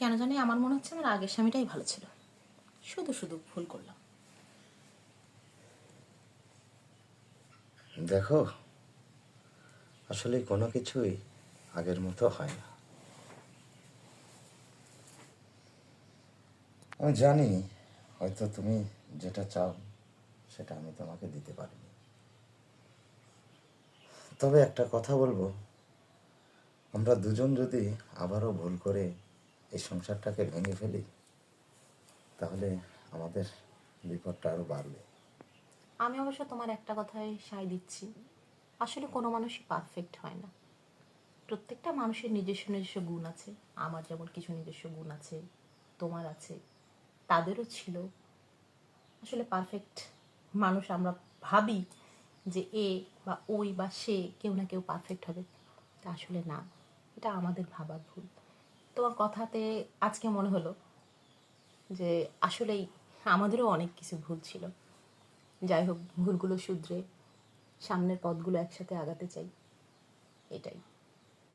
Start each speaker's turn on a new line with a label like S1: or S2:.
S1: কেন জানি আমার মনে হচ্ছে আমার আগের স্বামীটাই ভালো ছিল। শুধু শুধু ভুল করলাম।
S2: দেখো, আসলে কোনো কিছুই আগের মতো হয় না। আমি জানি, হয়তো তুমি যেটা চাও, সেটা আমি তোমাকে দিতে পারিনি। তবে একটা কথা বলব, আমরা দুজন যদি আবারও ভুল করে এই সংসারটাকে ভেঙে ফেলি, তাহলে আমাদের বিপদটা আরও বাড়বে।
S1: আমি অবশ্য তোমার একটা কথায় সায় দিচ্ছি। আসলে কোনো মানুষই পারফেক্ট হয় না। প্রত্যেকটা মানুষের নিজস্ব নিজস্ব গুণ আছে। আমার যেমন কিছু নিজস্ব গুণ আছে, তোমার আছে, তাদেরও ছিল। আসলে পারফেক্ট মানুষ আমরা ভাবি যে এ বা ওই বা সে কেউ না কেউ পারফেক্ট হবে। তা আসলে না, এটা আমাদের ভাবার ভুল। তোমার কথাতে আজকে মনে হলো যে আসলেই আমাদেরও অনেক কিছু ভুল ছিল। যাই হোক, ভুলগুলো শুধরে সামনের পথগুলো একসাথে আগাতে চাই। এটাই।